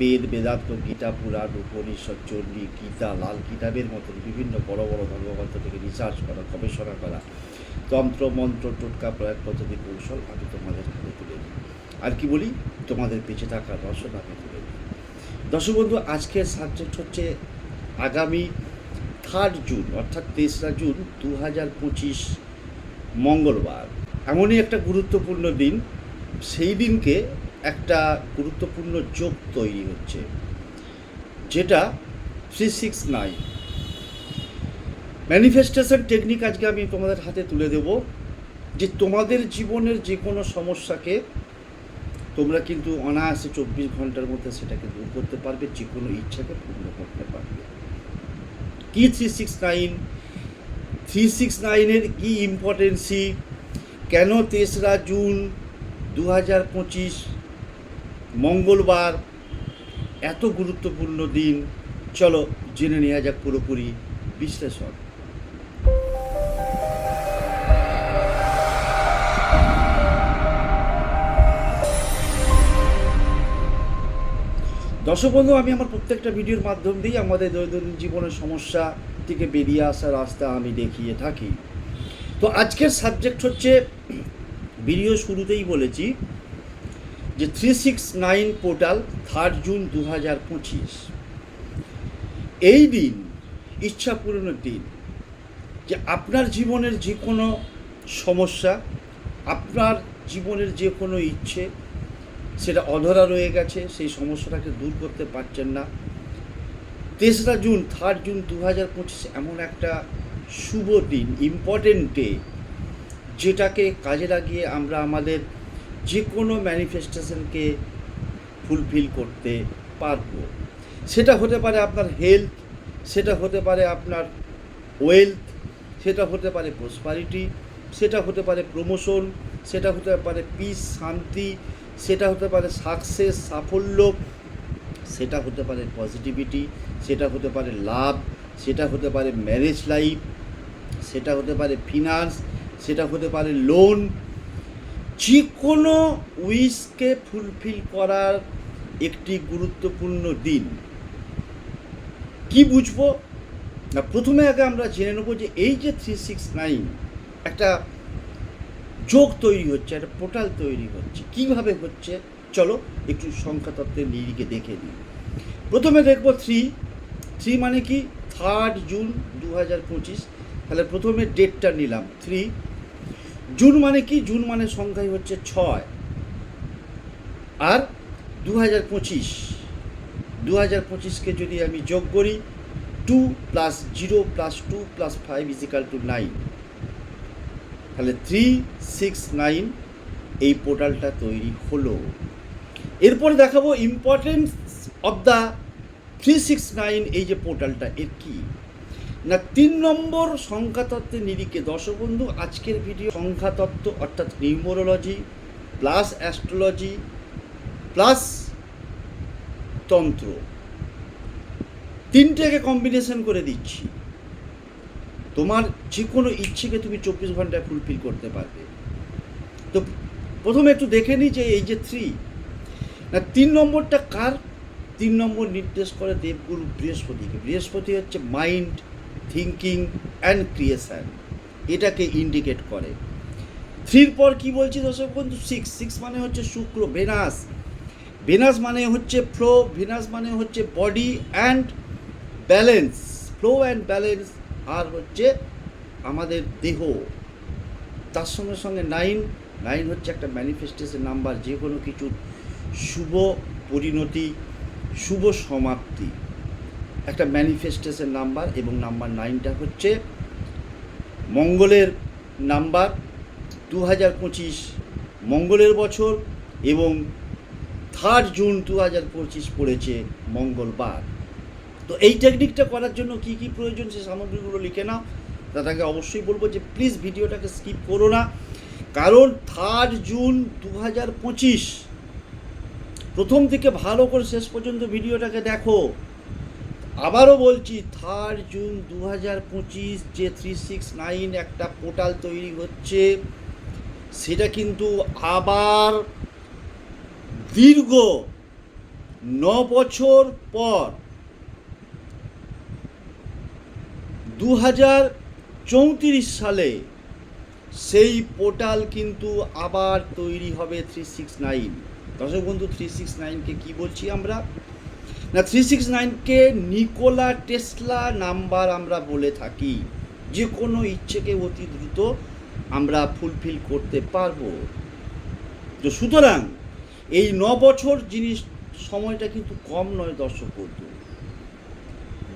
বেদ, বেদান্ত, গীতা, পুরাণ, উপনিষদ, চণ্ডী, গীতা, লাল কিতাবের মতন বিভিন্ন বড় বড় ধর্মগ্রন্থ থেকে রিসার্চ করা, গবেষণা করা। তন্ত্র, মন্ত্র, টোটকা প্রয়োগ পদ্ধতি, কৌশল আমি তোমাদের হাতে তুলে দিই। আর কি বলি? তোমাদের বেঁচে থাকার রসদ আমি তুলে দিই। দর্শক বন্ধু আজকের সাবজেক্ট হচ্ছে আগামী থার্ড জুন অর্থাৎ তেসরা জুন দু হাজার পঁচিশ, মঙ্গলবার। এমনই একটা গুরুত্বপূর্ণ দিন। সেই দিনকে একটা গুরুত্বপূর্ণ যোগ তৈরি হচ্ছে, যেটা three six nine manifestation technique আজকে আমি তোমাদের হাতে তুলে দেব, যে তোমাদের জীবনের যে কোনো সমস্যাকে তোমরা কিন্তু অনায়াসে চব্বিশ ঘণ্টার মধ্যে সেটাকে দূর করতে পারবে যে কোনো ইচ্ছাকে পূর্ণ করতে পারবে। কি three six nine three six নাইনের কী ইম্পর্টেন্সি কেন তেসরা জুন দু হাজার পঁচিশ মঙ্গলবার, এত গুরুত্বপূর্ণ দিন। চলো জেনে নেওয়া যাক পুরোপুরি বিশ্লেষণ। দর্শক বন্ধু, আমি আমার প্রত্যেকটা ভিডিওর মাধ্যম দিয়ে আমাদের দৈনন্দিন জীবনের সমস্যা থেকে বেরিয়ে আসার রাস্তা আমি দেখিয়ে থাকি। তো আজকের সাবজেক্ট হচ্ছে, ভিডিও শুরুতেই বলেছি যে three six nine portal third June দু হাজার পঁচিশ এই দিন, ইচ্ছা পূরণের দিন, যে আপনার জীবনের যে কোনো সমস্যা, আপনার জীবনের যে কোনো ইচ্ছে, সেটা অধরা রয়ে গেছে, সেই সমস্যাটাকে দূর করতে পারছেন না। তেসরা জুন থার্ড জুন দু হাজার পঁচিশ এমন একটা শুভ দিন ইম্পর্টেন্ট ডে যেটাকে কাজে লাগিয়ে আমরা আমাদের যে কোনো ম্যানিফেস্টেশনকে ফুলফিল করতে পারব সেটা হতে পারে আপনার হেলথ সেটা হতে পারে আপনার ওয়েলথ সেটা হতে পারে প্রসপারিটি সেটা হতে পারে প্রমোশন সেটা হতে পারে পিস শান্তি সেটা হতে পারে সাকসেস সাফল্য সেটা হতে পারে পজিটিভিটি সেটা হতে পারে লাভ সেটা হতে পারে ম্যারেজ লাইফ সেটা হতে পারে ফিনান্স সেটা হতে পারে লোন যে কোনো উইশকে ফুলফিল করার একটি গুরুত্বপূর্ণ দিন। কি বুঝব? না, প্রথমে আগে আমরা জেনে নেব যে এই যে থ্রি সিক্স নাইন একটা যোগ তৈরি হচ্ছে, একটা পোর্টাল তৈরি হচ্ছে, কীভাবে হচ্ছে? চলো একটু সংখ্যা তত্ত্বের নিরিখে দেখে নিই। প্রথমে দেখব থ্রি থ্রি মানে কি? থার্ড জুন দু হাজার পঁচিশ। তাহলে প্রথমে ডেটটা নিলাম থ্রি জুন মানে কি? জুন মানে সংখ্যাই হচ্ছে ছয়। আর দু হাজার পঁচিশ দু হাজার পঁচিশকে যদি আমি যোগ করি, two plus zero plus two plus five is equal two nine. তাহলে থ্রি, সিক্স, নাইন এই পোর্টালটা তৈরি হলো। এরপরে দেখাবো importance of the three six nine এই যে পোর্টালটা, এর কি? না, তিন নম্বর সংখ্যাতত্ত্বের নিরিখে। দর্শকবন্ধু, আজকের ভিডিও সংখ্যাতত্ত্ব, অর্থাৎ নিউমোরোলজি, প্লাস অ্যাস্ট্রোলজি, প্লাস তন্ত্র। তিনটেকে কম্বিনেশন করে দিচ্ছি। তোমার যে কোনো ইচ্ছেকে তুমি চব্বিশ ঘন্টায় ফুলফিল করতে পারবে। তো প্রথমে একটু দেখে নিই যে এই যে থ্রি না, তিন নম্বরটা কার? তিন নম্বর নির্দেশ করে দেবগুরু বৃহস্পতিকে। বৃহস্পতি হচ্ছে মাইন্ড থিঙ্কিং অ্যান্ড ক্রিয়েশন এটাকে ইন্ডিকেট করে। থ্রির পর কি বলছি দর্শক বন্ধু? সিক্স সিক্স মানে হচ্ছে শুক্র ভেনাস ভেনাস মানে হচ্ছে ফ্লো ভেনাস মানে হচ্ছে body and balance flow and balance আর হচ্ছে আমাদের দেহ। তার সঙ্গে সঙ্গে নাইন নাইন হচ্ছে একটা ম্যানিফেস্টেশন নাম্বার যে কোনো কিছুর শুভ পরিণতি, শুভ সমাপ্তি। একটা ম্যানিফেস্টেশন নাম্বার এবং নাম্বার নাইনটা হচ্ছে মঙ্গলের নাম্বার দু হাজার পঁচিশ মঙ্গলের বছর এবং থার্ড জুন দু হাজার পঁচিশ পড়েছে মঙ্গলবার। তো এই টেকনিকটা করার জন্য কি কি প্রয়োজন সে সামগ্রীগুলো লিখে নাও। তাদেরকে অবশ্যই বলব যে প্লিজ ভিডিওটাকে স্কিপ করো না। কারণ থার্ড জুন দু হাজার পঁচিশ, প্রথম থেকে ভালো করে শেষ পর্যন্ত ভিডিওটাকে দেখো। আবারও বলছি থার্ড জুন দু হাজার পঁচিশ যে থ্রি সিক্স নাইন একটা পোর্টাল তৈরি হচ্ছে, সেটা কিন্তু আবার দীর্ঘ ন বছর পর দু হাজার চৌত্রিশ সালে সেই পোর্টাল কিন্তু আবার তৈরি হবে থ্রি সিক্স নাইন দর্শক বন্ধু থ্রি সিক্স নাইনকে কী বলছি আমরা? না থ্রি সিক্স নাইনকে নিকোলা টেসলা নাম্বার আমরা বলে থাকি। যে কোনো ইচ্ছেকে অতি দ্রুত আমরা ফুলফিল করতে পারব। তো সুতরাং, এই ন বছর জিনিস, সময়টা কিন্তু কম নয় দর্শক বন্ধু।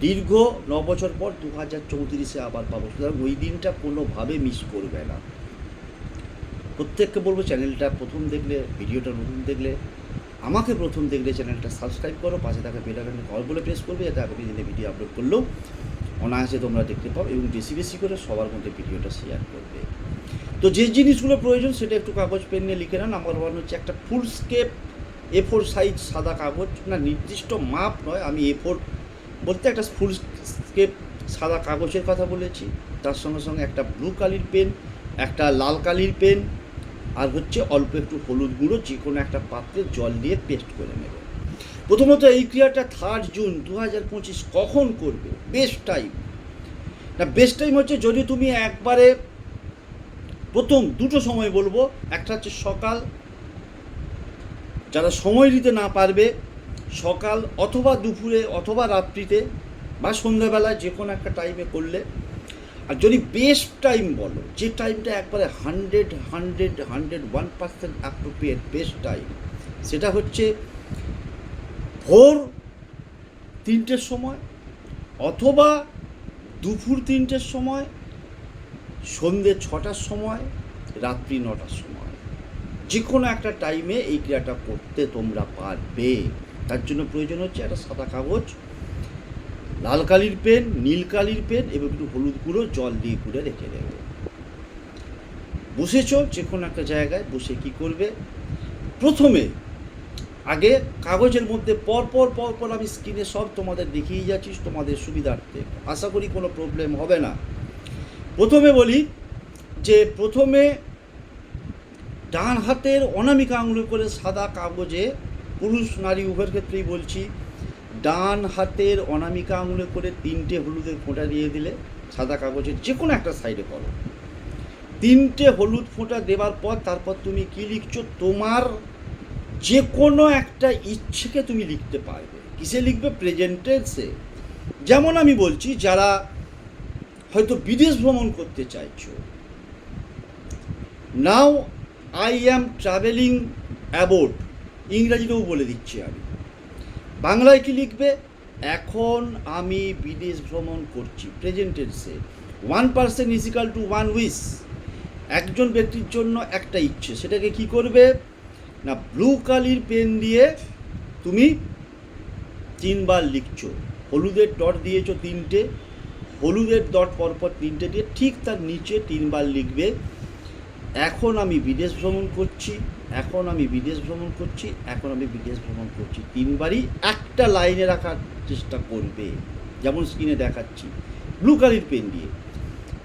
দীর্ঘ ন বছর পর দু হাজার চৌত্রিশে আবার পাবো। সুতরাং ওই দিনটা কোনোভাবে মিস করবে না। প্রত্যেককে বলব চ্যানেলটা প্রথম দেখলে ভিডিওটা নতুন দেখলে আমাকে প্রথম দেখলে চ্যানেলটা সাবস্ক্রাইব করো, পাশে থাকা বেলাকানে কল বলে প্রেস করবে, যাতে আগামী দিনে ভিডিও আপলোড করলেও অনায়াসে তোমরা দেখতে পাও এবং বেশি বেশি করে সবার মধ্যে ভিডিওটা শেয়ার করবে। তো যে জিনিসগুলো প্রয়োজন সেটা একটু কাগজ পেন নিয়ে লিখে নেন নাম্বার ওয়ান হচ্ছে একটা foolscap A four size সাদা কাগজ। না, নির্দিষ্ট মাপ নয়, আমি এ ফোর বলতে একটা ফুল স্কেপ সাদা কাগজের কথা বলেছি। তার সঙ্গে সঙ্গে একটা ব্লু কালির পেন একটা লাল কালির পেন আর হচ্ছে অল্প একটু হলুদ গুঁড়ো, যে কোনো একটা পাত্রে জল দিয়ে পেস্ট করে নেবে। প্রথমত এই ক্রিয়াটা থার্ড জুন দু হাজার পঁচিশ কখন করবে? বেস্ট টাইম না বেস্ট টাইম হচ্ছে যদি তুমি একবারে প্রথম দুটো সময় বলব। একটা হচ্ছে সকাল, যারা সময় দিতে না পারবে, সকাল অথবা দুপুরে অথবা রাত্রিতে বা সন্ধ্যাবেলায় যে কোনো একটা টাইমে করলে আর যদি বেস্ট টাইম বলো, যে টাইমটা একবারে hundred hundred hundred one percent appropriate best time সেটা হচ্ছে ভোর তিনটের সময় অথবা দুপুর তিনটের সময় সন্ধ্যে ছটার সময়, রাত্রি নটার সময়। যে কোনো একটা টাইমে এই ক্রিয়াটা করতে তোমরা পারবে। তার জন্য প্রয়োজন হচ্ছে একটা সাদা কাগজ লাল কালির পেন, নীল কালির পেন এবং একটু হলুদ গুঁড়ো জল দিয়ে গুঁড়ে রেখে দেবে। বসেছ যে কোনো একটা জায়গায়, বসে কি করবে? প্রথমে আগে কাগজের মধ্যে পর পর পর পর আমি স্ক্রিনে সব তোমাদের দেখিয়ে যাচ্ছি, তোমাদের সুবিধার্থে। আশা করি কোনো প্রবলেম হবে না। প্রথমে বলি যে প্রথমে ডান হাতের অনামিকা আঙুলে করে সাদা কাগজে পুরুষ নারী উভয়ের ক্ষেত্রেই বলছি ডান হাতের অনামিকা আঙুলে করে তিনটে হলুদের ফোঁটা দিয়ে দিলে সাদা কাগজের যে কোনো একটা সাইডে করো। তিনটে হলুদ ফোঁটা দেওয়ার পর তারপর তুমি কি লিখছো? তোমার যে কোনো একটা ইচ্ছেকে তুমি লিখতে পারবে। কিসে লিখবে? প্রেজেন্টেন্সে যেমন আমি বলছি, যারা হয়তো বিদেশ ভ্রমণ করতে চাইছো। Now I am travelling abroad ইংরাজিতেও বলে দিচ্ছি আমি। বাংলায় কি লিখবে? এখন আমি বিদেশ ভ্রমণ করছি প্রেজেন্টেন্সে one percent is equal two one উইস একজন ব্যক্তির জন্য একটা ইচ্ছে, সেটাকে কি করবে? না ব্লু কালির পেন দিয়ে তুমি তিনবার লিখছো। হলুদের ডট দিয়েছ তিনটে, হলুদের ডট পরপর তিনটে দিয়ে ঠিক তার নিচে তিনবার লিখবে। এখন আমি বিদেশ ভ্রমণ করছি, এখন আমি বিদেশ ভ্রমণ করছি, এখন আমি বিদেশ ভ্রমণ করছি। তিনবারই একটা লাইনে রাখার চেষ্টা করবে, যেমন স্ক্রিনে দেখাচ্ছি। ব্লু কালির পেন দিয়ে।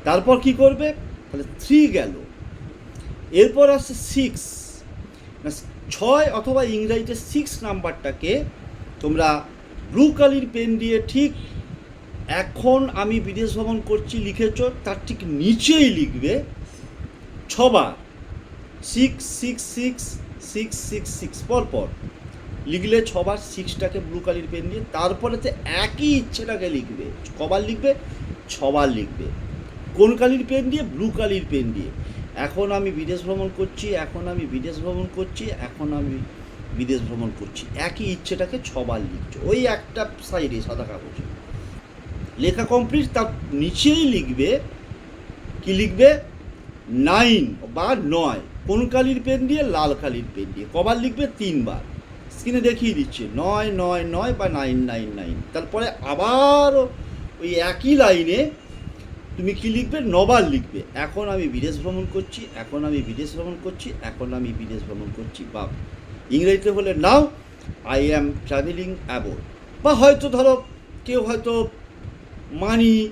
তারপর কি করবে? তাহলে থ্রি গেল। এরপর আসছে সিক্স ছয় অথবা ইংরাজিতে সিক্স নাম্বারটাকে তোমরা ব্লু কালির পেন দিয়ে ঠিক এখন আমি বিদেশ ভ্রমণ করছি, লিখেছ, তার ঠিক নিচেই লিখবে ছবার six six six six six six পরপর লিখলে ছবার সিক্সটাকে ব্লু কালির পেন দিয়ে তারপরেতে একই ইচ্ছেটাকে লিখবে। কবার লিখবে? ছবার লিখবে। কোন কালির পেন দিয়ে? ব্লু কালির পেন দিয়ে। এখন আমি বিদেশ ভ্রমণ করছি, এখন আমি বিদেশ ভ্রমণ করছি, এখন আমি বিদেশ ভ্রমণ করছি। একই ইচ্ছেটাকে ছবার লিখছো। ওই একটা সাইডে সাদা কাগজে। লেখা কমপ্লিট তার নিচেই লিখবে। কি লিখবে? নাইন বা নয়। কোন কালির পেন দিয়ে? লাল কালির পেন দিয়ে। কবার লিখবে? তিনবার। স্ক্রিনে দেখিয়ে দিচ্ছে। নয় নয় নয় বা নাইন নাইন নাইন। তারপরে আবার ওই একই লাইনে তুমি কি লিখবে? নবার লিখবে। এখন আমি বিদেশ ভ্রমণ করছি, এখন আমি বিদেশ ভ্রমণ করছি, এখন আমি বিদেশ ভ্রমণ করছি। বা ইংরেজিতে হলে now I am travelling abroad বা হয়তো ধরো, কেউ হয়তো মানি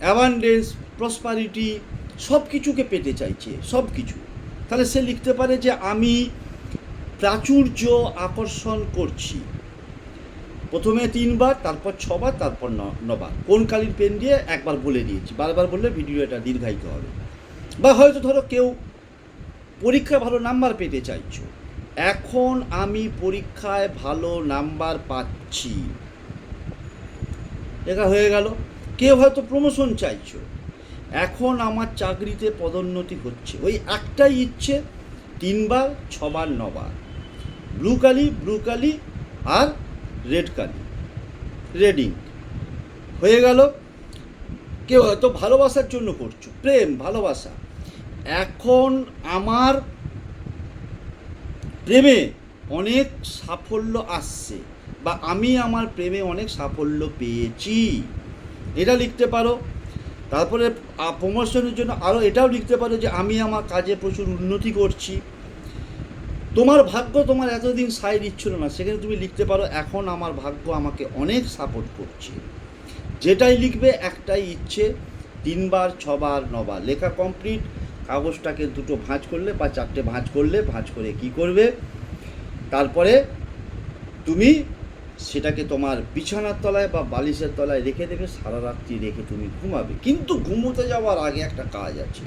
অ্যাবান্ডেন্স প্রসপারিটি সব কিছুকে পেতে চাইছে সব কিছু তাহলে সে লিখতে পারে যে, আমি প্রাচুর্য আকর্ষণ করছি। প্রথমে তিনবার, তারপর ছবার, তারপর ন- নবার। কোন কালির পেন দিয়ে একবার বলে দিয়েছি। বারবার বললে ভিডিওটা দীর্ঘায়িত হবে। বা হয়তো ধরো কেউ পরীক্ষায় ভালো নাম্বার পেতে চাইছো। এখন আমি পরীক্ষায় ভালো নাম্বার পাচ্ছি। লেখা হয়ে গেল। কেউ হয়তো প্রমোশন চাইছো। এখন আমার চাকরিতে পদোন্নতি হচ্ছে। ওই একটাই ইচ্ছে, তিনবার, ছবার, নবার। ব্লু কালি ব্লু কালি আর রেড কালি। রেডিং। হয়ে গেল। কেউ হয়তো ভালোবাসার জন্য করছ। প্রেম, ভালোবাসা। এখন আমার প্রেমে অনেক সাফল্য আসছে বা আমি আমার প্রেমে অনেক সাফল্য পেয়েছি। এটা লিখতে পারো। তারপরে প্রমোশনের জন্য আরও এটাও লিখতে পারো যে আমি আমার কাজে প্রচুর উন্নতি করছি। তোমার ভাগ্য তোমার এতদিন সাই দিচ্ছিল না, সেখানে তুমি লিখতে পারো, এখন আমার ভাগ্য আমাকে অনেক সাপোর্ট করছে। যেটাই লিখবে, একটাই ইচ্ছে, তিনবার, ছবার, নবার। লেখা কমপ্লিট কাগজটাকে দুটো ভাঁজ করলে বা চারটে ভাঁজ করলে, ভাঁজ করে কি করবে? তারপরে তুমি সেটাকে তোমার বিছানার তলায় বা বালিশের তলায় রেখে দেবে, সারা রাত্রি রেখে তুমি ঘুমাবে। কিন্তু ঘুমোতে যাওয়ার আগে একটা কাজ আছে।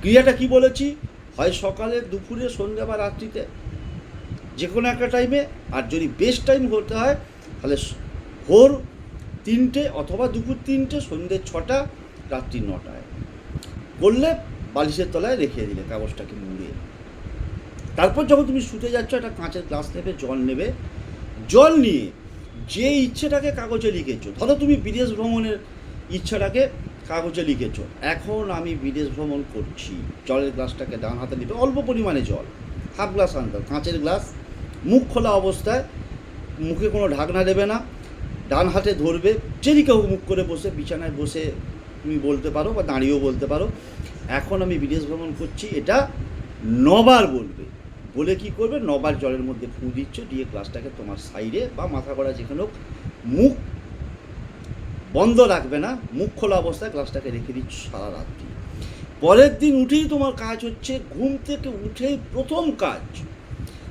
ক্রিয়াটা কি বলেছি? হয় সকালে, দুপুরে, সন্ধ্যা বা রাত্রিতে যে কোনো একটা টাইমে আর যদি বেস্ট টাইম হতে হয়, তাহলে ভোর তিনটে অথবা দুপুর তিনটে, সন্ধ্যে ছটা, রাত্রি নটায়। করলে বালিশের তলায় রেখে দিলে, কাগজটাকে মুড়ে তারপর যখন তুমি শুতে যাচ্ছ, একটা কাঁচের গ্লাস নেবে, জল নেবে জল নিয়ে যে ইচ্ছেটাকে কাগজে লিখেছো, ধরো তুমি বিদেশ ভ্রমণের ইচ্ছাটাকে কাগজে লিখেছো, এখন আমি বিদেশ ভ্রমণ করছি, জলের গ্লাসটাকে ডান হাতে নিবে, অল্প পরিমাণে জল, হাফ গ্লাস আনতে, কাঁচের গ্লাস, মুখ খোলা অবস্থায়, মুখে কোনো ঢাকনা দেবে না, ডান হাতে ধরবে, যেদিকে হোক মুখ করে বসে, বিছানায় বসে তুমি বলতে পারো বা দাঁড়িয়েও বলতে পারো, এখন আমি বিদেশ ভ্রমণ করছি, এটা নবার বলবে। বলে কি করবে? নবার জলের মধ্যে ফু দিচ্ছ, দিয়ে গ্লাসটাকে তোমার সাইডে বা মাথা করা যেখানে হোক, মুখ বন্ধ রাখবে না, মুখ খোলা অবস্থায় গ্লাসটাকে রেখে দিচ্ছ সারা রাত্রি। পরের দিন উঠেই তোমার কাজ হচ্ছে ঘুম থেকে উঠেই প্রথম কাজ,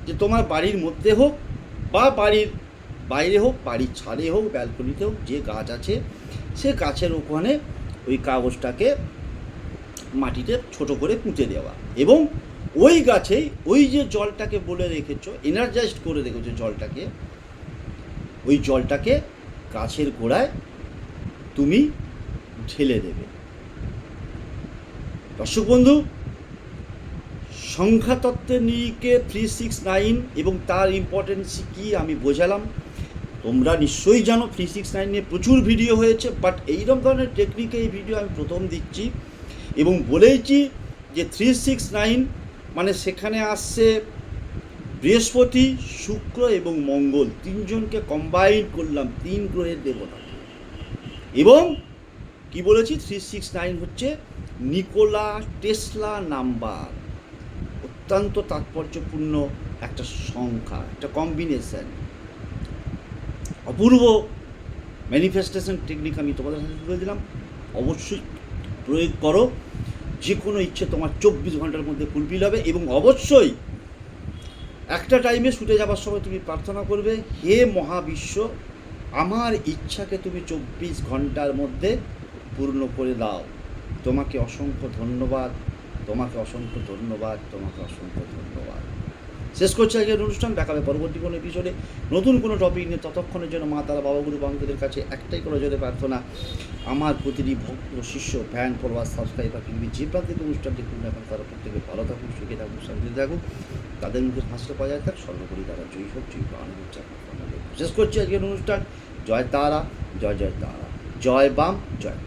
যে তোমার বাড়ির মধ্যে হোক বা বাড়ির বাইরে হোক, বাড়ির ছাদে হোক, ব্যালকনিতে হোক, যে গাছ আছে, সে গাছের ওখানে ওই কাগজটাকে মাটিতে ছোট করে পুঁতে দেওয়া এবং ওই গাছেই ওই যে জলটাকে বলে রেখেছো এনার্জাইজড করে রেখেছো জলটাকে, ওই জলটাকে গাছের গোড়ায় তুমি ঢেলে দেবে। দর্শক বন্ধু সংখ্যাতত্ত্বের নিরিখে থ্রি সিক্স নাইন এবং তার ইম্পর্টেন্স কী আমি বোঝালাম। তোমরা নিশ্চয়ই জানো থ্রি সিক্স নাইন নিয়ে প্রচুর ভিডিও হয়েছে বাট এইরকম ধরনের টেকনিকে এই ভিডিও আমি প্রথম দিচ্ছি এবং বলেইছি যে থ্রি সিক্স নাইন মানে সেখানে আসছে বৃহস্পতি, শুক্র এবং মঙ্গল। তিনজনকে কম্বাইন করলাম তিন গ্রহের দেবতা এবং কি বলেছি? থ্রি সিক্স নাইন হচ্ছে নিকোলা টেসলা নাম্বার। অত্যন্ত তাৎপর্যপূর্ণ একটা সংখ্যা, একটা কম্বিনেশন অপূর্ব ম্যানিফেস্টেশন টেকনিক আমি তোমাদের সাথে তুলে দিলাম। অবশ্যই প্রয়োগ করো। যে কোনো ইচ্ছে তোমার চব্বিশ ঘণ্টার মধ্যে ফুলফিল হবে এবং অবশ্যই একটা টাইমে শুতে যাবার সময় তুমি প্রার্থনা করবে, হে মহাবিশ্ব, আমার ইচ্ছাকে তুমি চব্বিশ ঘণ্টার মধ্যে পূর্ণ করে দাও। তোমাকে অসংখ্য ধন্যবাদ, তোমাকে অসংখ্য ধন্যবাদ, তোমাকে অসংখ্য ধন্যবাদ। শেষ করছি আজকের অনুষ্ঠান দেখা হবে পরবর্তী কোনো এপিসোডে নতুন কোনো টপিক নিয়ে ততক্ষণের জন্য মা তারা বাবা, গুরু বান্ধবের কাছে একটাই করে জোরে প্রার্থনা, আমার প্রতিটি ভক্ত, শিষ্য ফ্যান ফলোয়ার সাবস্ক্রাইবার পৃথিবীর যে প্রান্তিক অনুষ্ঠান দেখুন না কেন তারা প্রত্যেকে ভালো থাকুক, সুখে থাকুক, শান্তিতে থাকুক। তাদের মুখে হাসতে পাওয়া যায় থাক সর্বোপরি তারা জয়ী হোক, জয়ী প্রাণ শেষ করছি আজকের অনুষ্ঠান। জয় তারা, জয় জয় তারা। জয় বাম, জয়